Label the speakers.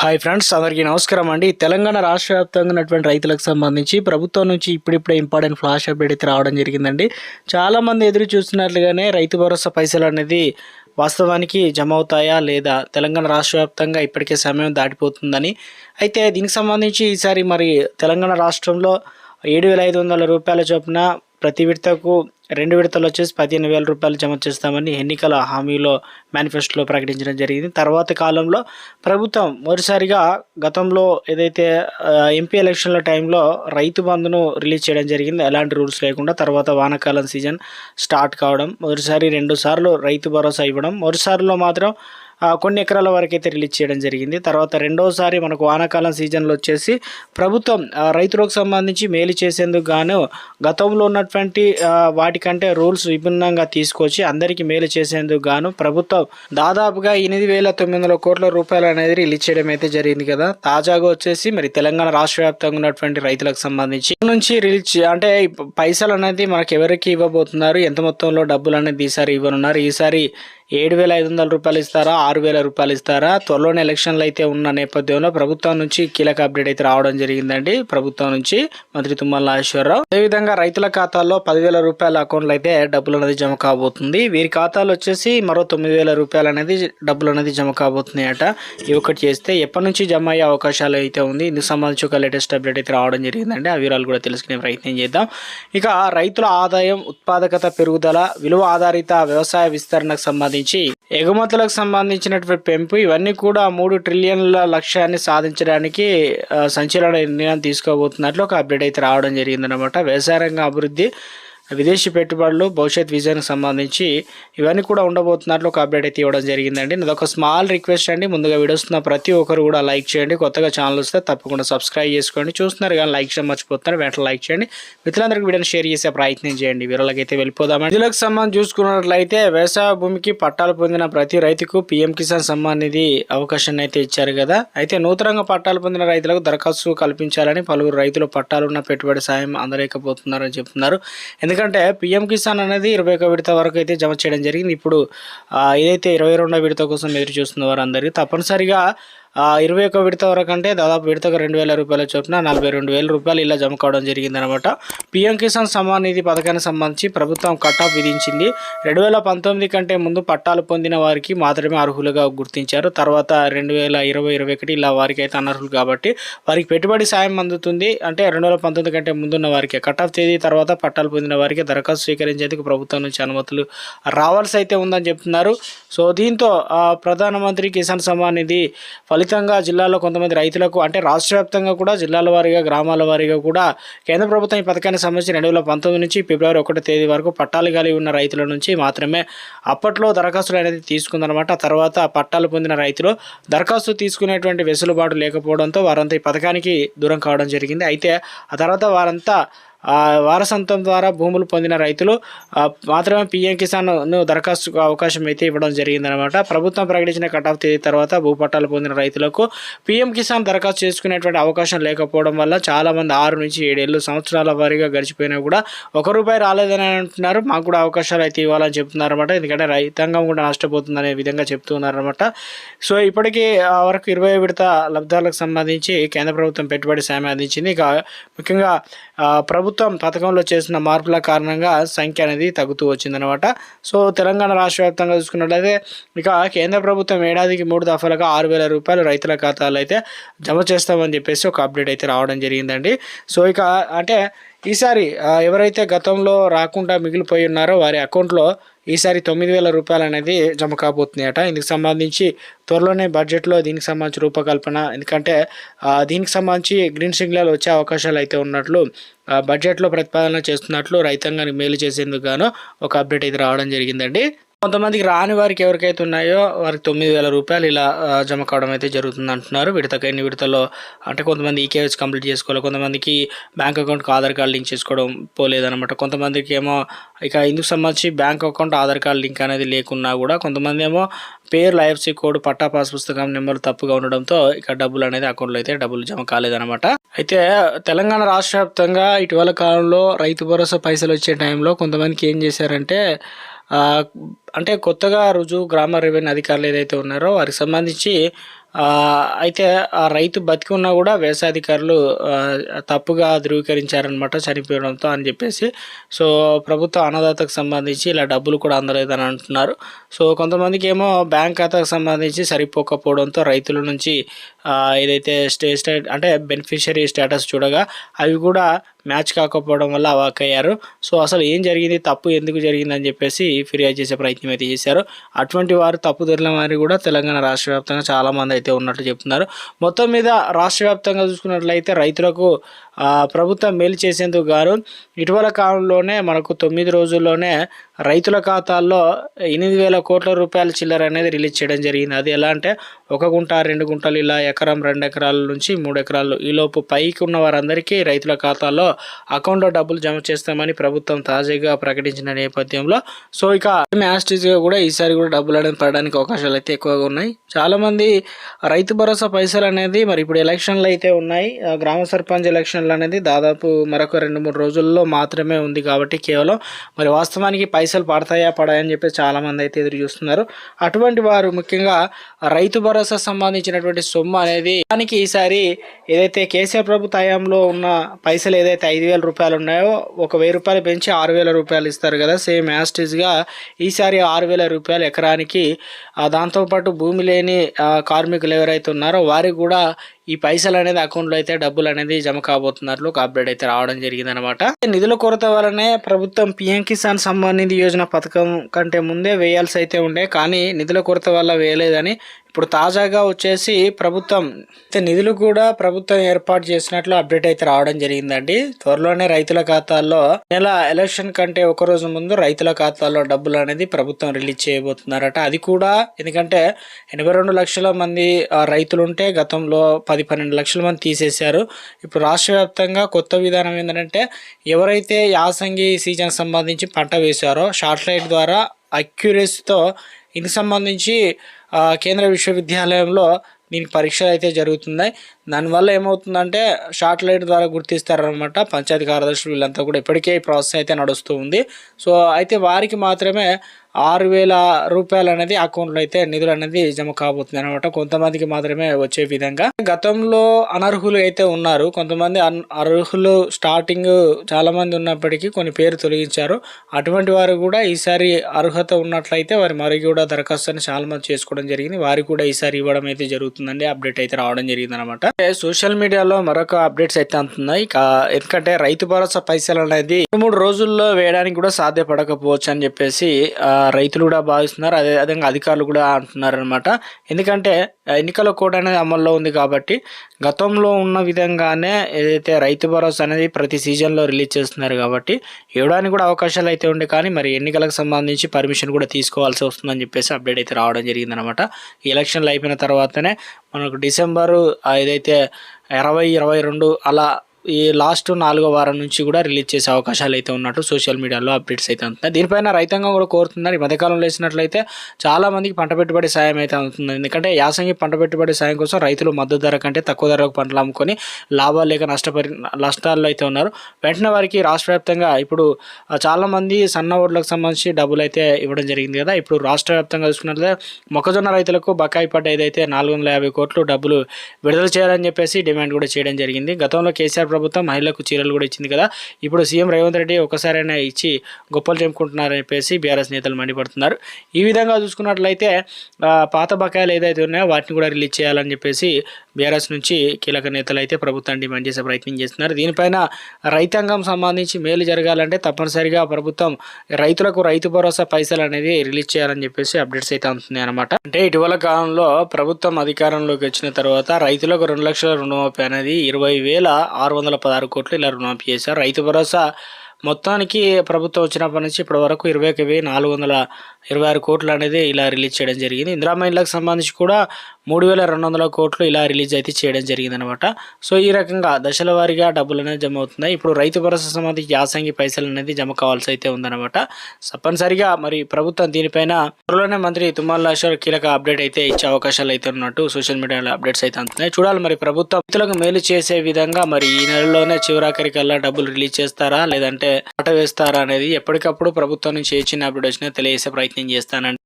Speaker 1: Hi friends అందరికీ నమస్కారం అండి. తెలంగాణ రాష్ట్ర వ్యాప్తంగా ఉన్నటువంటి రైతులకు సంబంధించి ప్రభుత్వం నుంచి ఇప్పుడిప్పుడే ఇంపార్టెంట్ ఫ్లాష్ అప్డేట్ అయితే రావడం జరిగిందండి. చాలామంది ఎదురు చూస్తున్నట్లుగానే రైతు భరోసా పైసలు అనేది వాస్తవానికి జమ అవుతాయా లేదా తెలంగాణ రాష్ట్ర వ్యాప్తంగా ఇప్పటికే సమయం దాటిపోతుందని. అయితే దీనికి సంబంధించి ఈసారి మరి తెలంగాణ రాష్ట్రంలో ఏడు వేల ఐదు వందల రూపాయల చొప్పున ప్రతి విడతకు రెండు విడతలు వచ్చేసి పదిహేను వేల రూపాయలు జమ చేస్తామని ఎన్నికల హామీలో మేనిఫెస్టోలో ప్రకటించడం జరిగింది. తర్వాత కాలంలో ప్రభుత్వం మొదటిసారిగా గతంలో ఏదైతే ఎంపీ ఎలక్షన్ల టైంలో రైతు బంధును రిలీజ్ చేయడం జరిగింది. ఎలాంటి రూల్స్ లేకుండా తర్వాత వానాకాలం సీజన్ స్టార్ట్ కావడం మొదటిసారి రెండు సార్లు రైతు భరోసా ఇవ్వడం మొదటిసారిలో మాత్రం కొన్ని ఎకరాల వరకు అయితే రిలీజ్ చేయడం జరిగింది. తర్వాత రెండోసారి మనకు వానాకాలం సీజన్లో వచ్చేసి ప్రభుత్వం రైతులకు సంబంధించి మేలు చేసేందుకు గాను గతంలో ఉన్నటువంటి వాటికంటే రూల్స్ విభిన్నంగా తీసుకొచ్చి అందరికీ మేలు చేసేందుకు గాను ప్రభుత్వం దాదాపుగా ఎనిమిది వేల తొమ్మిది వందల కోట్ల రూపాయలు అనేది రిలీజ్ చేయడం అయితే జరిగింది కదా. తాజాగా వచ్చేసి మరి తెలంగాణ రాష్ట్ర వ్యాప్తంగా ఉన్నటువంటి రైతులకు సంబంధించి నుంచి రిలీజ్ అంటే పైసలు అనేది మనకు ఎవరికి ఇవ్వబోతున్నారు? ఎంత మొత్తంలో డబ్బులు అనేది ఈసారి ఇవ్వనున్నారు? ఈసారి ఏడు వేల ఐదు వందల రూపాయలు ఇస్తారా? ఆరు వేల రూపాయలు ఇస్తారా? త్వరలోనే ఎలక్షన్లు అయితే ఉన్న నేపథ్యంలో ప్రభుత్వం నుంచి కీలక అప్డేట్ అయితే రావడం జరిగిందండి. ప్రభుత్వం నుంచి మంత్రి తుమ్మల నాగేశ్వరరావు. అదేవిధంగా రైతుల ఖాతాల్లో పదివేల రూపాయల అకౌంట్లు అయితే డబ్బులు అనేది జమ కాబోతుంది. వీరి ఖాతాలు వచ్చేసి మరో తొమ్మిది వేల రూపాయలు అనేది డబ్బులు అనేది జమ అట ఇవి ఒకటి చేస్తే ఎప్పటి నుంచి జమ అయ్యే అవకాశాలు అయితే ఉంది? ఇందుకు సంబంధించి ఒక లేటెస్ట్ అప్డేట్ అయితే రావడం జరిగిందండి. ఆ వివరాలు కూడా తెలుసుకునే ప్రయత్నం చేద్దాం. ఇక రైతుల ఆదాయం ఉత్పాదకత పెరుగుదల విలువ ఆధారిత వ్యవసాయ విస్తరణకు సంబంధించి ఎగుమతులకు సంబంధించినటువంటి పెంపు ఇవన్నీ కూడా మూడు ట్రిలియన్ల లక్ష్యాన్ని సాధించడానికి సంచలన నిర్ణయం తీసుకోబోతున్నట్లు ఒక అప్డేట్ అయితే రావడం జరిగిందనమాట వ్యవసాయ రంగ అభివృద్ధి విదేశీ పెట్టుబడులు భవిష్యత్ విజయానికి సంబంధించి ఇవన్నీ కూడా ఉండబోతున్నట్లు ఒక అప్డేట్ అయితే ఇవ్వడం జరిగిందండి. ఇది ఒక స్మాల్ రిక్వెస్ట్ అండి. ముందుగా వీడియోస్ ప్రతి ఒక్కరు కూడా లైక్ చేయండి. కొత్తగా ఛానల్ వస్తే తప్పకుండా సబ్స్క్రైబ్ చేసుకోండి. చూస్తున్నారు కానీ లైక్ చేయడం మర్చిపోతున్నారు. వెంటనే లైక్ చేయండి. మిత్రులందరికీ వీడియోని షేర్ చేసే ప్రయత్నం చేయండి. వీరలకైతే అయితే వెళ్ళిపోదామండి. ఇందులోకి సంబంధించి చూసుకున్నట్లయితే వ్యవసాయ భూమికి పట్టాలు పొందిన ప్రతి రైతుకు పీఎం కిసాన్ సమ్మాన్ నిధి అవకాశాన్ని అయితే ఇచ్చారు కదా. అయితే నూతనంగా పట్టాలు పొందిన రైతులకు దరఖాస్తు కల్పించాలని పలువురు రైతులు పట్టాలున్న పెట్టుబడి సాయం అందలేకపోతున్నారని చెప్తున్నారు. ఎందుకంటే ఎందుకంటే పీఎం కిసాన్ అనేది ఇరవై ఒక విడత వరకు అయితే జమ చేయడం జరిగింది. ఇప్పుడు ఏదైతే ఇరవై రెండో విడత కోసం ఎదురు చూస్తున్న వారందరికీ తప్పనిసరిగా ఇరవై ఒక విడత వరకు అంటే దాదాపు విడతకు రెండు వేల రూపాయల చొప్పున నలభై రెండు వేల రూపాయలు ఇలా జమ కావడం జరిగిందనమాట. పీఎం కిసాన్ సమ్మాన్ నిధి పథకానికి సంబంధించి ప్రభుత్వం కట్ ఆఫ్ విధించింది. రెండు వేల పంతొమ్మిది కంటే ముందు పట్టాలు పొందిన వారికి మాత్రమే అర్హులుగా గుర్తించారు. తర్వాత రెండు వేల ఇరవై ఇరవై ఒకటి ఇలా వారికి అయితే అనర్హులు కాబట్టి వారికి పెట్టుబడి సాయం అందుతుంది. అంటే రెండు వేల పంతొమ్మిది కంటే ముందున్న వారికి కట్ ఆఫ్ తేదీ తర్వాత పట్టాలు పొందిన వారికి దరఖాస్తు స్వీకరించేందుకు ప్రభుత్వం నుంచి అనుమతులు రావాల్సి అయితే ఉందని చెప్తున్నారు. సో దీంతో ప్రధానమంత్రి కిసాన్ సమ్మాన్ నిధి ఫలితంగా జిల్లాలో కొంతమంది రైతులకు అంటే రాష్ట్ర వ్యాప్తంగా కూడా జిల్లాల వారీగా గ్రామాల వారీగా కూడా కేంద్ర ప్రభుత్వం ఈ పథకానికి సంబంధించి రెండు వేల పంతొమ్మిది నుంచి ఫిబ్రవరి ఒకటో తేదీ వరకు పట్టాలు కలిగి ఉన్న రైతుల నుంచి మాత్రమే అప్పట్లో దరఖాస్తులు అనేది తీసుకుందనమాట తర్వాత పట్టాలు పొందిన రైతులు దరఖాస్తు తీసుకునేటువంటి వెసులుబాటు లేకపోవడంతో వారంతా ఈ పథకానికి దూరం కావడం జరిగింది. అయితే ఆ తర్వాత వారంతా వారసత్వం ద్వారా భూములు పొందిన రైతులు మాత్రమే పిఎం కిసాన్ దరఖాస్తుకు అవకాశం అయితే ఇవ్వడం జరిగిందనమాట ప్రభుత్వం ప్రకటించిన కట్ ఆఫ్ తేదీ తర్వాత భూపట్టాలు పొందిన రైతులకు పిఎం కిసాన్ దరఖాస్తు చేసుకునేటువంటి అవకాశం లేకపోవడం వల్ల చాలా మంది ఆరు నుంచి ఏడేళ్ళు సంవత్సరాల వారీగా గడిచిపోయినా కూడా ఒక రూపాయి రాలేదని అంటున్నారు. మాకు కూడా అవకాశాలు అయితే ఇవ్వాలని చెప్తున్నారు అనమాట ఎందుకంటే రైతాంగం కూడా నష్టపోతుందనే విధంగా చెప్తున్నారనమాట సో ఇప్పటికీ ఆ వరకు ఇరవై విడత లబ్ధాలకు సంబంధించి కేంద్ర ప్రభుత్వం పెట్టుబడి సాయం అందించింది. ఇక ముఖ్యంగా ప్రభుత్వం ప్రభుత్వం పథకంలో చేసిన మార్పుల కారణంగా సంఖ్య అనేది తగ్గుతూ వచ్చిందనమాట సో తెలంగాణ రాష్ట్ర వ్యాప్తంగా చూసుకున్నట్లయితే ఇక కేంద్ర ప్రభుత్వం ఏడాదికి మూడు దఫాలుగా ఆరు వేల రూపాయలు రైతుల ఖాతాలో అయితే జమ చేస్తామని చెప్పేసి ఒక అప్డేట్ అయితే రావడం జరిగిందండి. సో ఇక అంటే ఈసారి ఎవరైతే గతంలో రాకుండా మిగిలిపోయి ఉన్నారో వారి అకౌంట్లో ఈసారి తొమ్మిది వేల రూపాయలు అనేది జమ కాబోతున్నాయట. ఇందుకు సంబంధించి త్వరలోనే బడ్జెట్లో దీనికి సంబంధించి రూపకల్పన ఎందుకంటే దీనికి సంబంధించి గ్రీన్ సిగ్నల్ వచ్చే అవకాశాలు అయితే ఉన్నట్లు బడ్జెట్లో ప్రతిపాదన చేస్తున్నట్లు రైతాంగానికి మేలు చేసేందుకు గాను ఒక అప్డేట్ అయితే రావడం జరిగిందండి. కొంతమందికి రాని వారికి ఎవరికైతే ఉన్నాయో వారికి తొమ్మిది వేల రూపాయలు ఇలా జమ కావడం అయితే జరుగుతుంది అంటున్నారు విడతకు ఎన్ని విడతల్లో అంటే కొంతమంది ఈకేఎస్ కంప్లీట్ చేసుకోవాలి కొంతమందికి బ్యాంక్ అకౌంట్కి ఆధార్ కార్డు లింక్ చేసుకోవడం పోలేదనమాట కొంతమందికి ఏమో ఇక ఇందుకు సంబంధించి bank account Aadhaar card link అనేది లేకున్నా కూడా కొంతమంది ఏమో పేరు ఐఎఫ్సి కోడ్ పట్టా పాస్ పుస్తకం నెంబర్ తప్పుగా ఉండడంతో ఇక డబ్బులు అనేది అకౌంట్లో అయితే డబ్బులు జమ కాలేదనమాట అయితే తెలంగాణ రాష్ట్ర వ్యాప్తంగా ఇటీవల కాలంలో రైతు భరోసా పైసలు వచ్చే టైంలో కొంతమందికి ఏం చేశారంటే అంటే కొత్తగా రుజువు గ్రామ రెవెన్యూ అధికారులు ఏదైతే ఉన్నారో వారికి సంబంధించి అయితే ఆ రైతు బతికి ఉన్నా కూడా వ్యవసాయాధికారులు తప్పుగా ధృవీకరించారనమాట చనిపోవడంతో అని చెప్పేసి. సో ప్రభుత్వ అన్నదాతకు సంబంధించి ఇలా డబ్బులు కూడా అందలేదని అంటున్నారు. సో కొంతమందికి ఏమో బ్యాంక్ ఖాతాకు సంబంధించి సరిపోకపోవడంతో రైతుల నుంచి ఏదైతే స్టే స్టేట్ అంటే బెనిఫిషరీ స్టేటస్ చూడగా అవి కూడా మ్యాచ్ కాకపోవడం వల్ల అవాకయ్యారు సో అసలు ఏం జరిగింది? తప్పు ఎందుకు జరిగిందని చెప్పేసి ఫిర్యాదు చేసే ప్రయత్నం అయితే చేశారు. అటువంటి వారు తప్పు దొరికిన వారు కూడా తెలంగాణ రాష్ట్ర వ్యాప్తంగా చాలామంది అయితే ఉన్నట్లు చెప్తున్నారు. మొత్తం మీద రాష్ట్ర వ్యాప్తంగా చూసుకున్నట్లయితే రైతులకు ప్రభుత్వం మేలు చేసేందుకు గాను ఇటీవల కాలంలోనే మనకు తొమ్మిది రోజుల్లోనే రైతుల ఖాతాల్లో ఎనిమిది వేల కోట్ల రూపాయల చిల్లర అనేది రిలీజ్ చేయడం జరిగింది. అది ఎలా అంటే ఒక గుంట రెండు గుంటలు ఇలా ఎకరం రెండు ఎకరాల నుంచి మూడు ఎకరాలు. ఈలోపు పైకి ఉన్న వారందరికీ రైతుల ఖాతాల్లో అకౌంట్లో డబ్బులు జమ చేస్తామని ప్రభుత్వం తాజాగా ప్రకటించిన నేపథ్యంలో. సో ఇక మ్యాస్టిజ్గా కూడా ఈసారి కూడా డబ్బులు అనేది పడడానికి అవకాశాలు అయితే ఎక్కువగా ఉన్నాయి. చాలామంది రైతు భరోసా పైసలు అనేది మరి ఇప్పుడు ఎలక్షన్లు అయితే ఉన్నాయి. గ్రామ సర్పంచ్ ఎలక్షన్లు అనేది దాదాపు మరొక రెండు మూడు రోజుల్లో మాత్రమే ఉంది కాబట్టి కేవలం మరి వాస్తవానికి పైసలు పైసలు పడతాయా పడాయని చెప్పి చాలామంది అయితే ఎదురు చూస్తున్నారు. అటువంటి వారు ముఖ్యంగా రైతు భరోసా సంబంధించినటువంటి సొమ్ము అనేది దానికి ఈసారి ఏదైతే కేసీఆర్ ప్రభుత్వ హయాంలో ఉన్న పైసలు ఏదైతే ఐదు వేల రూపాయలు ఉన్నాయో ఒక వెయ్యి రూపాయలు పెంచి ఆరు వేల రూపాయలు ఇస్తారు కదా సేమ్ యాస్టేజ్గా ఈసారి ఆరు వేల రూపాయలు ఎకరానికి దాంతోపాటు భూమి లేని కార్మికులు ఎవరైతే ఉన్నారో వారికి కూడా ఈ పైసలు అనేది అకౌంట్లో అయితే డబ్బులు అనేది జమ కాబోతున్నట్లు ఒక అప్డేట్ అయితే రావడం జరిగింది అనమాట నిధుల కొరత వల్లనే ప్రభుత్వం పిఎం కిసాన్ సమ్మాన్ నిధి యోజన పథకం కంటే ముందే వేయాల్సి అయితే ఉండే. కానీ నిధుల కొరత వల్ల వేయలేదని ఇప్పుడు తాజాగా వచ్చేసి ప్రభుత్వం అయితే నిధులు కూడా ప్రభుత్వం ఏర్పాటు చేసినట్లు అప్డేట్ అయితే రావడం జరిగిందండి. త్వరలోనే రైతుల ఖాతాల్లో నెల ఎలక్షన్ కంటే ఒక రోజు ముందు రైతుల ఖాతాల్లో డబ్బులు అనేది ప్రభుత్వం రిలీజ్ చేయబోతున్నారట. అది కూడా ఎందుకంటే ఎనభై రెండు లక్షల మంది రైతులు ఉంటే గతంలో పది పన్నెండు లక్షల మంది తీసేశారు. ఇప్పుడు రాష్ట్ర వ్యాప్తంగా కొత్త విధానం ఏంటంటే ఎవరైతే యాసంగి సీజన్ సంబంధించి పంట వేశారో షార్ట్ లైట్ ద్వారా అక్యురసీతో ఇందుకు సంబంధించి కేంద్ర విశ్వవిద్యాలయంలో దీనికి పరీక్షలు అయితే జరుగుతున్నాయి. దానివల్ల ఏమవుతుందంటే షార్ట్ లైట్ ద్వారా గుర్తిస్తారనమాట పంచాయతీ కార్యదర్శులు వీళ్ళంతా కూడా. ఇప్పటికే ఈ ప్రాసెస్ అయితే నడుస్తూ ఉంది. సో అయితే వారికి మాత్రమే ఆరు వేల రూపాయలు అనేది అకౌంట్లో అయితే నిధులు అనేది జమ కాబోతుంది అనమాట కొంతమందికి మాత్రమే వచ్చే విధంగా. గతంలో అనర్హులు అయితే ఉన్నారు. కొంతమంది అన్ అర్హులు స్టార్టింగ్ చాలా మంది ఉన్నప్పటికీ కొన్ని పేరు తొలగించారు. అటువంటి వారు కూడా ఈసారి అర్హత ఉన్నట్లయితే వారి మరి కూడా దరఖాస్తుని చాలా మంది చేసుకోవడం జరిగింది. వారికి కూడా ఈసారి ఇవ్వడం అయితే జరుగుతుందండి. అప్డేట్ అయితే రావడం జరిగింది అనమాట సోషల్ మీడియాలో మరొక అప్డేట్స్ అయితే అందుతున్నాయి. ఎందుకంటే రైతు భరోసా పైసలు అనేది మూడు రోజుల్లో వేయడానికి కూడా సాధ్యపడకపోవచ్చు అని చెప్పేసి రైతులు కూడా భావిస్తున్నారు. అదే విధంగా అధికారులు కూడా అంటున్నారు అనమాట ఎందుకంటే ఎన్నికల కోడ్ అనేది అమల్లో ఉంది కాబట్టి గతంలో ఉన్న విధంగానే ఏదైతే రైతు భరోసా అనేది ప్రతి సీజన్లో రిలీజ్ చేస్తున్నారు కాబట్టి ఇవ్వడానికి కూడా అవకాశాలు అయితే ఉండే. కానీ మరి ఎన్నికలకు సంబంధించి పర్మిషన్ కూడా తీసుకోవాల్సి వస్తుందని చెప్పేసి అప్డేట్ అయితే రావడం జరిగిందనమాట ఈ ఎలక్షన్లు అయిపోయిన తర్వాతనే మనకు డిసెంబరు ఏదైతే ఇరవై ఇరవై రెండు అలా ఈ లాస్ట్ నాలుగో వారం నుంచి కూడా రిలీజ్ చేసే అవకాశాలు అయితే ఉన్నట్టు సోషల్ మీడియాలో అప్డేట్స్ అయితే అవుతున్నాయి దీనిపైన రైతాంగం కూడా కోరుతున్నారు. ఈ మధ్యకాలంలో వేసినట్లయితే చాలామందికి పంట పెట్టుబడి సాయం అయితే అవుతుంది. ఎందుకంటే యాసంగి పంట పెట్టుబడి సాయం కోసం రైతులు మద్దతు ధర కంటే తక్కువ ధరకు పంటలు అమ్ముకొని లాభాలు లేక నష్టపరి నష్టాల్లో అయితే ఉన్నారు. వెంటనే వారికి రాష్ట్ర వ్యాప్తంగా ఇప్పుడు చాలామంది సన్న ఓడ్లకు సంబంధించి డబ్బులు అయితే ఇవ్వడం జరిగింది కదా. ఇప్పుడు రాష్ట్ర వ్యాప్తంగా చూసుకున్నట్లయితే మొక్కజొన్న రైతులకు బకాయి పడ్డ ఏదైతే నాలుగు వందల యాభై కోట్లు డబ్బులు విడుదల చేయాలని చెప్పేసి డిమాండ్ కూడా చేయడం జరిగింది. గతంలో కేసీఆర్ ప్రభుత్వం మహిళలకు చీరలు కూడా ఇచ్చింది కదా. ఇప్పుడు సీఎం రేవంత్ రెడ్డి ఒకసారైనా ఇచ్చి గొప్పలు చెప్పుకుంటున్నారని చెప్పేసి బీఆర్ఎస్ నేతలు మండిపడుతున్నారు. ఈ విధంగా చూసుకున్నట్లయితే పాత బకాయిలు ఏదైతే ఉన్నాయో వాటిని కూడా రిలీజ్ చేయాలని చెప్పేసి బీఆర్ఎస్ నుంచి కీలక నేతలు అయితే ప్రభుత్వాన్ని డిమాండ్ చేసే ప్రయత్నం చేస్తున్నారు. దీనిపైన రైతాంగం సంబంధించి మేలు జరగాలంటే తప్పనిసరిగా ప్రభుత్వం రైతులకు రైతు భరోసా పైసలు అనేది రిలీజ్ చేయాలని చెప్పేసి అప్డేట్స్ అయితే అందుతున్నాయి అనమాట అంటే ఇటీవల కాలంలో ప్రభుత్వం అధికారంలోకి వచ్చిన తర్వాత రైతులకు రెండు లక్షల రుణమాఫీ అనేది ఇరవై వేల ఆరు వందల పదహారు కోట్లు ఇలా రుణమాఫీ చేశారు. రైతు భరోసా మొత్తానికి ప్రభుత్వం వచ్చినప్పటి నుంచి ఇప్పటి వరకు ఇరవై ఒక వెయ్యి నాలుగు వందల ఇరవై ఆరు కోట్లు అనేది ఇలా రిలీజ్ చేయడం జరిగింది. ఇందిరా మహిళలకు సంబంధించి కూడా మూడు వేల రెండు వందల కోట్లు ఇలా రిలీజ్ అయితే చేయడం జరిగిందనమాట. సో ఈ రకంగా దశల వారీగా డబ్బులు అనేది జమ అవుతున్నాయి ఇప్పుడు రైతు భరోసా సంబంధించి యాసంగి పైసలు అనేది జమ కావాల్సి అయితే ఉందన్నమాట తప్పనిసరిగా మరి ప్రభుత్వం దీనిపైన త్వరలోనే మంత్రి తుమ్మల నాగేశ్వర్ కీలక అప్డేట్ అయితే ఇచ్చే అవకాశాలు అయితే ఉన్నట్టు సోషల్ మీడియాలో అప్డేట్స్ అయితే అందుతున్నాయి. చూడాలి మరి ప్రభుత్వం రైతులకు మేలు చేసే విధంగా మరి ఈ నెలలోనే చివరాఖరికల్లా డబ్బులు రిలీజ్ చేస్తారా? లేదంటే ఆట వేస్తారా అనేది ఎప్పటికప్పుడు ప్రభుత్వం నుంచి ఏ చిన్న అప్డేట్ వచ్చినా తెలియజేసే ప్రయత్నం చేస్తానండి.